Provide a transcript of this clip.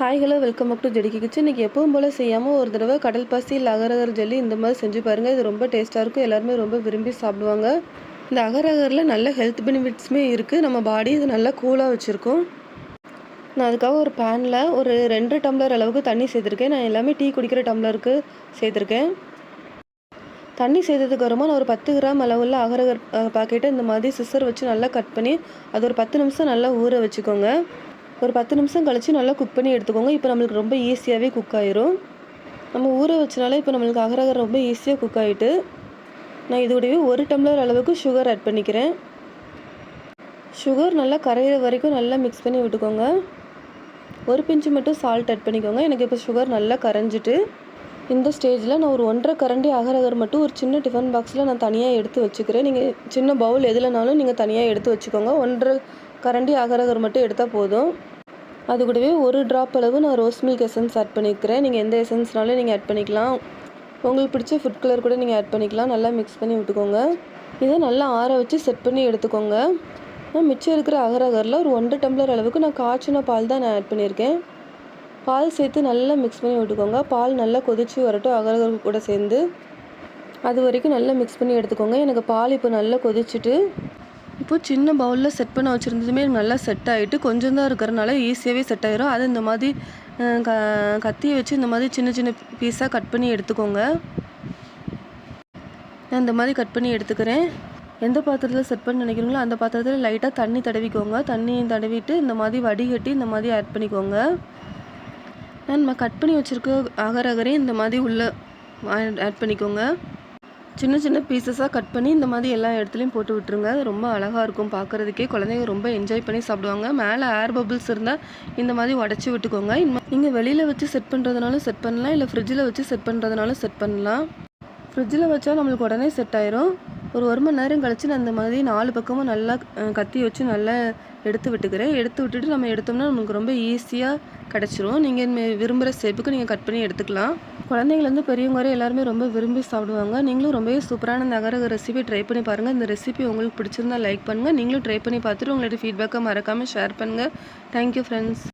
Hi hello welcome back to ஜெடிக்கு kitchen இன்றைக்கி எப்பவும் போல் செய்யாமல் ஒரு தடவை கடல் பாசியில் இல்லை அகரகர் ஜெல்லி இந்த மாதிரி செஞ்சு பாருங்கள் இது ரொம்ப டேஸ்ட்டாக இருக்கும். எல்லாருமே ரொம்ப விரும்பி சாப்பிடுவாங்க. இந்த அகரகரில் நல்ல ஹெல்த் பெனிஃபிட்ஸுமே இருக்குது நம்ம பாடி இது நல்லா கூலாக வச்சுருக்கோம். நான் அதுக்காக ஒரு பேனில் ஒரு ரெண்டு டம்ளர் அளவுக்கு தண்ணி சேர்த்துருக்கேன். நான் எல்லாமே டீ குடிக்கிற டம்ளருக்கு சேர்த்துருக்கேன். தண்ணி சேர்த்ததுக்கு அப்புறமா நான் ஒரு பத்து கிராம் அளவுள்ள அகரகர் பாக்கெட்டை இந்த மாதிரி சிசர் வச்சு நல்லா கட் பண்ணி அது ஒரு பத்து நிமிஷம் நல்லா ஊற வச்சுக்கோங்க. ஒரு பத்து நிமிஷம் கழித்து நல்லா குக் பண்ணி எடுத்துக்கோங்க. இப்போ நம்மளுக்கு ரொம்ப ஈஸியாகவே குக் ஆயிரும். நம்ம ஊற வச்சனால இப்போ நம்மளுக்கு அகரகர் ரொம்ப ஈஸியாக குக் ஆகிட்டு நான் இதோடவே ஒரு டம்ளர் அளவுக்கு சுகர் ஆட் பண்ணிக்கிறேன். சுகர் நல்லா கரையிற வரைக்கும் நல்லா மிக்ஸ் பண்ணி விட்டுக்கோங்க. ஒரு பிஞ்சு மட்டும் சால்ட் ஆட் பண்ணிக்கோங்க. எனக்கு இப்போ சுகர் நல்லா கரைஞ்சிட்டு இந்த ஸ்டேஜில் நான் ஒரு ஒன்றரை கரண்டி அகரகர் மட்டும் ஒரு சின்ன டிஃபன் பாக்ஸில் நான் தனியாக எடுத்து வச்சுக்கிறேன். நீங்கள் சின்ன பவுல் எதுலனாலும் நீங்கள் தனியாக எடுத்து வச்சுக்கோங்க. ஒன்றரை கரண்டி அகரகர் மட்டும் எடுத்தால் போதும். அது கூடவே ஒரு ட்ராப் அளவு நான் ரோஸ் மில்க் எசன்ஸ் ஆட் பண்ணிக்கிறேன். நீங்கள் எந்த எசன்ஸ்னாலும் நீங்கள் ஆட் பண்ணிக்கலாம். உங்களுக்கு பிடிச்ச ஃபுட் கலர் கூட நீங்கள் ஆட் பண்ணிக்கலாம். நல்லா மிக்ஸ் பண்ணி விட்டுக்கோங்க. இதை நல்லா ஆற வச்சு செட் பண்ணி எடுத்துக்கோங்க. நான் மிச்சம் இருக்கிற அகரகரில் ஒரு ஒன்றரை டம்ளர் அளவுக்கு நான் காய்ச்சின பால் தான் நான் ஆட் பண்ணியிருக்கேன். பால் சேர்த்து நல்லா மிக்ஸ் பண்ணி விட்டுக்கோங்க. பால் நல்லா கொதிச்சு வரட்டும். அகரகர் கூட சேர்ந்து அது வரைக்கும் நல்லா மிக்ஸ் பண்ணி எடுத்துக்கோங்க. எனக்கு பால் இப்போ நல்லா கொதிச்சுட்டு இப்போ சின்ன பவுலில் செட் பண்ண வச்சுருந்ததுமே நல்லா செட் ஆகிட்டு கொஞ்சம் தான் இருக்கிறனால ஈஸியாகவே செட் ஆயிரும். அது இந்த மாதிரி க கத்தியை வச்சு இந்த மாதிரி சின்ன சின்ன பீஸாக கட் பண்ணி எடுத்துக்கோங்க. நான் இந்த மாதிரி கட் பண்ணி எடுத்துக்கிறேன். எந்த பாத்திரத்தில் செட் பண்ணி நினைக்கிறீங்களோ அந்த பாத்திரத்தில் லைட்டாக தண்ணி தடவிக்கோங்க. தண்ணி தடவிட்டு இந்த மாதிரி வடிகட்டி இந்த மாதிரி ஆட் பண்ணிக்கோங்க. நம்ம கட் பண்ணி வச்சுருக்க அகர் அகரே இந்த மாதிரி உள்ளே ஆட் பண்ணிக்கோங்க. சின்ன சின்ன பீசஸாக கட் பண்ணி இந்த மாதிரி எல்லா இடத்துலையும் போட்டு விட்டுருங்க. அது ரொம்ப அழகாக இருக்கும் பார்க்குறதுக்கே குழந்தைங்க ரொம்ப என்ஜாய் பண்ணி சாப்பிடுவாங்க. மேலே ஏர் பபிள்ஸ் இருந்தால் இந்த மாதிரி உடச்சி விட்டுக்கோங்க. நீங்கள் வெளியில் வச்சு செட் பண்ணுறதுனாலும் செட் பண்ணலாம். இல்லை ஃப்ரிட்ஜில் வச்சு செட் பண்ணுறதுனாலும் செட் பண்ணலாம். ஃப்ரிட்ஜில் வச்சா நம்மளுக்கு உடனே செட் ஆயிரும். ஒரு ஒரு மணி நேரம் கழிச்சு நான் இந்த மாதிரி நாலு பக்கமும் நல்லா கத்தி வச்சு நல்லா எடுத்து விட்டுக்கிறேன். எடுத்து விட்டுட்டு நம்ம எடுத்தோம்னா நமக்கு ரொம்ப ஈஸியாக கிடச்சிரும். நீங்கள் விரும்புகிற ஷேப்புக்கு நீங்கள் கட் பண்ணி எடுத்துக்கலாம். குழந்தைங்கலேருந்து பெரியவங்க வரை எல்லாருமே ரொம்ப விரும்பி சாப்பிடுவாங்க. நீங்களும் ரொம்பவே சூப்பரான நகரக ரெசிபி ட்ரை பண்ணி பாருங்கள் இந்த ரெசிபி உங்களுக்கு பிடிச்சிருந்தா லைக் பண்ணுங்கள் நீங்களும் ட்ரை பண்ணி பார்த்துட்டு உங்களோட ஃபீட்பேக்கை மறக்காமல் ஷேர் பண்ணுங்கள் தேங்க்யூ ஃப்ரெண்ட்ஸ்